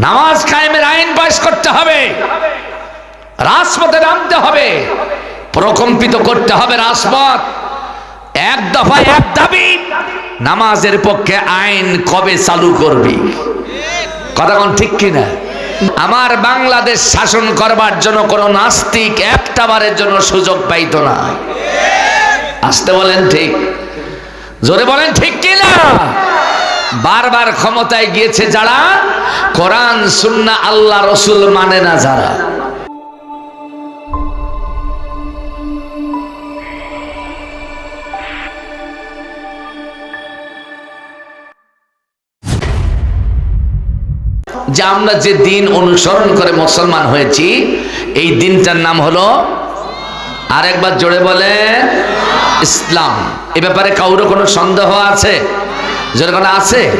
নামাজ কায়েমের আইন পাশ করতে হবে। রাজপথে নামতে হবে। প্রকম্পিত করতে হবে রাজপথ। এক দফা এক দাবি, নামাজের পক্ষে আইন কবে চালু করবি? কথা কোন ঠিক কিনা? আমার বাংলাদেশ শাসন করবার জন্য কোনো নাস্তিক একটা বারের জন্য সুযোগ পাইতো না। আসতে বলেন ঠিক। জোরে বলেন ঠিক কিনা? বারবার ক্ষমতায় গিয়েছে যারা? কোরআন, সুন্না, আল্লাহ, রসুল মানে না যারা। যে আমরা যে দিন অনুসরণ করে মুসলমান হয়েছি, এই দিনটার নাম হলো, আরেকবার জোরে বলে ইসলাম। এ ব্যাপারে কারোর কোনো সন্দেহ আছে? জোরে কোনো আছে?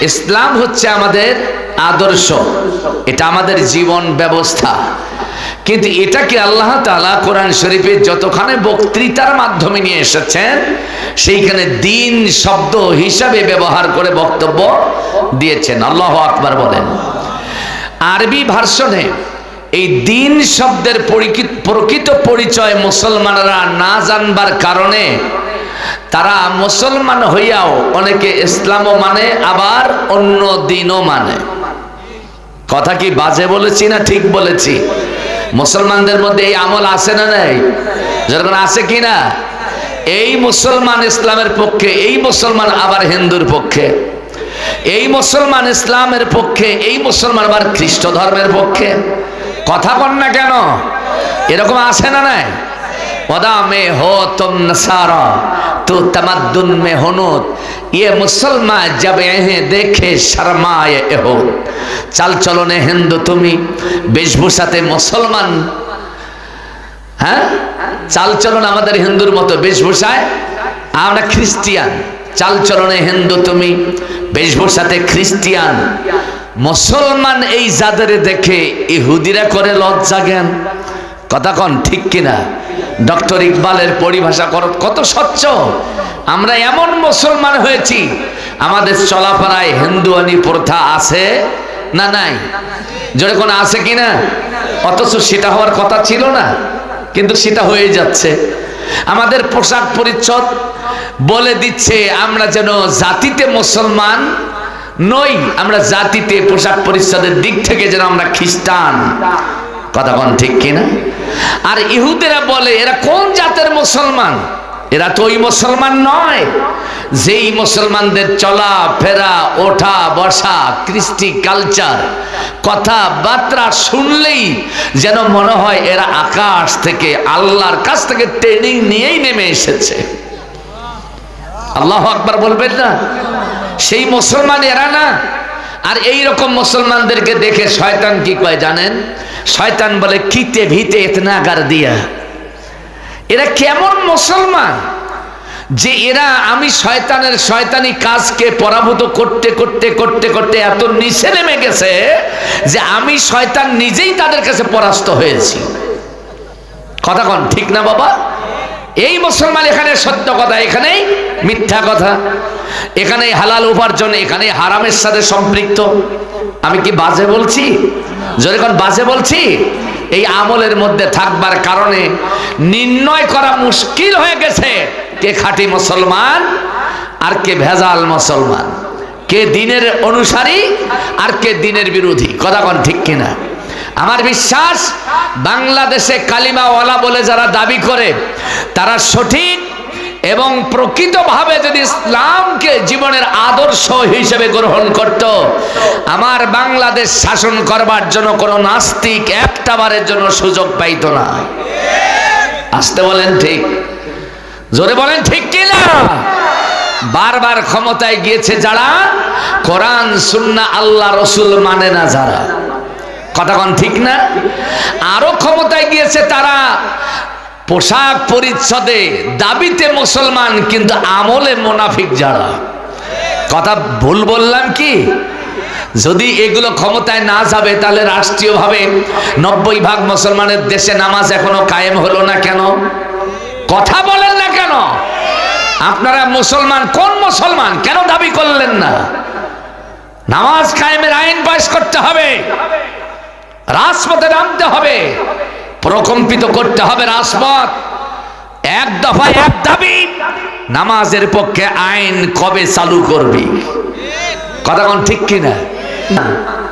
ইসলাম হচ্ছে আমাদের আদর্শ। এটা আমাদের জীবন ব্যবস্থা। কিন্তু এটাকে আল্লাহ তালা কোরআন শরীফে যতখানে বক্তৃতার মাধ্যমে নিয়ে এসেছেন, সেইখানে দিন, শব্দ হিসাবে ব্যবহার করে বক্তব্য দিয়েছেন। আল্লাহ আকবার বলেন। আরবি ভার্সনে এই দিন শব্দের প্রকৃত পরিচয় মুসলমানরা না জানবার কারণে তারা মুসলমান হইয়াও অনেকে ইসলামও মানে আবার অন্য দিনও মানে। কথা কি বাজে বলেছি না ঠিক বলেছি? মুসলমানদের মধ্যে এই আমল আছে না নাই? যেরকম আছে কি না? এই মুসলমান ইসলামের পক্ষে, এই মুসলমান আবার হিন্দুর পক্ষে। এই মুসলমান ইসলামের পক্ষে, এই মুসলমান আবার খ্রিস্ট ধর্মের পক্ষে। কথা বল না কেন? এরকম আছে না নাই? ওদা মে হো তুম নসারা তো তমাদ্দুন মে হনুত ये মুসলমান जब এহে দেখে শর্মায় এহো চাল চলনে হিন্দু তুমি বেশভূষাতে মুসলমান হ্যাঁ চাল চলন আমাদের হিন্দুর মতো বেশভূষায় আমরা খ্রিস্টিয়ান চাল চলনে হিন্দু তুমি বেশভূষাতে খ্রিস্টিয়ান মুসলমান এই যাদের দেখে ইহুদিরা করে লজ্জা জ্ঞান কথা কন, ঠিক কিনা? ডক্টর ইকবালের পরিভাষা কর, কত স্বচ্ছ। আমরা এমন মুসলমান হয়েছি, আমাদের চলাফেরায় হিন্দুয়ানি প্রথা আছে না নাই? জোরে কোনো আছে কিনা? অথচ সেটা হওয়ার কথা ছিল না, কিন্তু সেটা হয়ে যাচ্ছে। আমাদের পোশাক পরিচ্ছদ বলে দিচ্ছে, আমরা যেন জাতিতে মুসলমান নই, আমরা জাতিতে পোশাক পরিচ্ছদের দিক থেকে যেন আমরা খ্রিস্টান। কথা ঠিক কিনা? আর ইহুদেরা বলে, এরা কোন জাতের মুসলমান? এরা তো ওই মুসলমান নয়। যেই মুসলমানদের চলা, ফেরা, ওঠা, বসা, কৃষ্টি, কালচার, কথাবার্তা শুনলেই যেন মনে হয় এরা আকাশ থেকে, আল্লাহর কাছ থেকে ট্রেনিং নিয়েই নেমে এসেছে। আল্লাহ আকবার বলবেন না। সেই মুসলমান এরা না। আর এই রকম মুসলমানদেরকে দেখে শয়তান কি কয় জানেন? শয়তান বলে কিতে ভিতে ইতনাগার দিয়া। এরা কেমন মুসলমান যে এরা আমি শয়তানের শয়তানি কাজকে পরাভূত করতে করতে করতে করতে এত নিচে নেমে গেছে যে আমি শয়তান নিজেই তাদের কাছে পরাস্ত হয়েছি। কথা কন, ঠিক না বাবা? এই মুসলমান এখানে সত্য কথা, এখানেই মিথ্যা কথা এখানে হালাল উপার্জন এখানে হারামের সাথে সম্পৃক্ত। আমি কি বাজে বলছি? যদি কোন বাজে বলছি? এই আমলের মধ্যে থাকবার কারণে নির্ণয় করা মুশকিল হয়ে গেছে। কে খাঁটি মুসলমান আর কে ভেজাল মুসলমান? কে দিনের অনুসারী আর কে দিনের বিরোধী? কথা কোন ঠিক কিনা? আমার বিশ্বাস, বাংলাদেশে কালিমাওয়ালা বলে যারা দাবি করে, তারা সঠিক এবং প্রকৃতভাবে যদি ইসলামকে জীবনের আদর্শ হিসেবে গ্রহণ করত, আমার বাংলাদেশ শাসন করবার জন্য কোনো নাস্তিক একটা বারের জন্য সুযোগ পাইত না। আসতে বলেন ঠিক? জোরে বলেন ঠিক কিনা বারবার ক্ষমতায় গিয়েছে যারা, কোরআন সুন্না আল্লাহ রসুল মানে না যারা। কথা কন ঠিক না? আরও ক্ষমতায় গিয়েছে তারা। পোশাক পরিচ্ছদে দাবিতে মুসলমান, কিন্তু আমলে মোনাফিক যারা। কথা ভুল বললাম কি? যদি এগুলো ক্ষমতায় না যাবে, তাহলে রাষ্ট্রীয়ভাবে নব্বই ভাগ মুসলমানের দেশে নামাজ এখনও কায়েম হলো না কেন? কথা বলেন না কেন? আপনারা মুসলমান, কোন মুসলমান? কেন দাবি করলেন না? নামাজ কায়েমের আইন পাশ করতে হবে। রাজপথে নামতে হবে। প্রকম্পিত করতে হবে রাজপথ। এক দফা এক দাবি, নামাজের পক্ষে আইন কবে চালু করবি? কথা কোন ঠিক কিনা?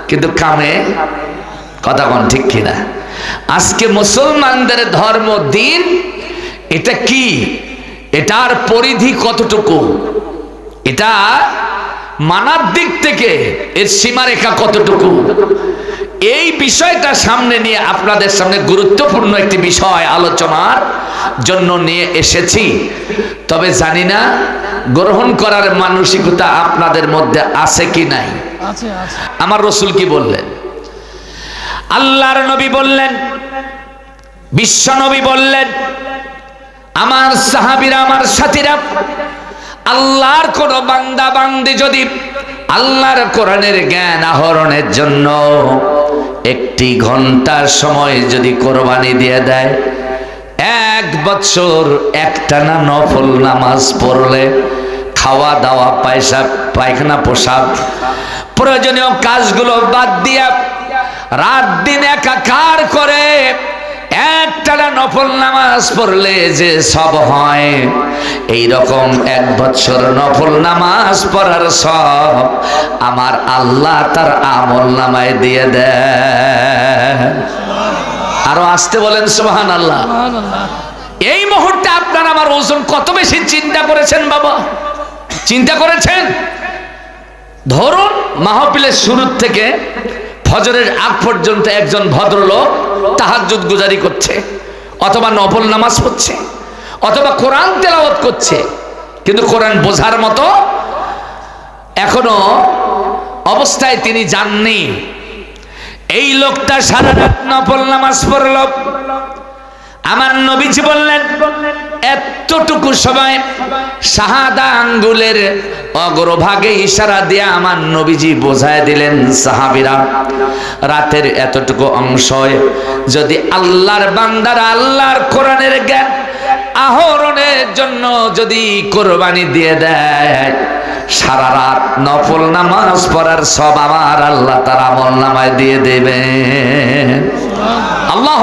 কিন্তু কামে কথা কোন ঠিক কিনা? আজকে মুসলমানদের ধর্ম দিন, এটা কি? এটার পরিধি কতটুকু? এটা মানার দিক থেকে এর সীমারেখা কতটুকু? এই বিষয়টা সামনে নিয়ে আপনাদের সামনে গুরুত্বপূর্ণ একটি বিষয় আলোচনার জন্য নিয়ে এসেছি। তবে জানি না গ্রহণ করার মানসিকতা আপনাদের মধ্যে আছে কি নাই। আমার রসুল কি বললেন? আল্লাহর নবী বললেন বিশ্ব নবী বললেন আমার সাহাবিরা আমার সাথীরা আল্লাহর কোন বান্দা বান্দি যদি আল্লাহর কোরআনের জ্ঞান আহরণের জন্য একটি ঘণ্টার সময় যদি কোরবানি দিয়ে দেয়, এক বছর একটানা নফল নামাজ পড়লে খাওয়া দাওয়া পয়সা পায়খানা পোশাক প্রয়োজনীয় কাজগুলো বাদ দিয়ে রাত দিন একাকার করে একটানা নফল নামাজ পড়লে যে সব হয়। এই রকম এক বছর নফল নামাজ পড়ার সব আমার আল্লাহ তার আমল নামায় দিয়ে দেয় আরও আসতে বলেন সুবহান আল্লাহ এই মুহূর্তে আপনার আমার ওজন কত বেশি চিন্তা করেছেন বাবা? চিন্তা করেছেন? ধরুন মাহফিলের শুরুর থেকে ফজরের আগ পর্যন্ত একজন ভদ্রলোক তাহাজ্জুদ গুজারি করছে, অথবা নফল নামাজ পড়ছে, অথবা কোরআন তেলাওয়াত করছে। কিন্তু কোরআন বোঝার মতো এখনও অবস্থায় তিনি যাননি। এই লোকটা সারা রাত নফল নামাজ পড়ল। আমার নবীজি বললেন, এতটুকু সময় শাহাদা আঙ্গুলের অগ্রভাগে ইশারা দিয়ে আমার নবীজি বোঝায় দিলেন, সাহাবিরা, রাতের এতটুকু অংশ যদি আল্লাহর বান্দারা আল্লাহর কোরআনের জ্ঞান আহরণের জন্য যদি কোরবানি দিয়ে দেয়, সারা রাত নফল নামাজ পড়ার সব আমার আল্লাহ তার আমল নামায় দিয়ে দেবেন। আল্লাহ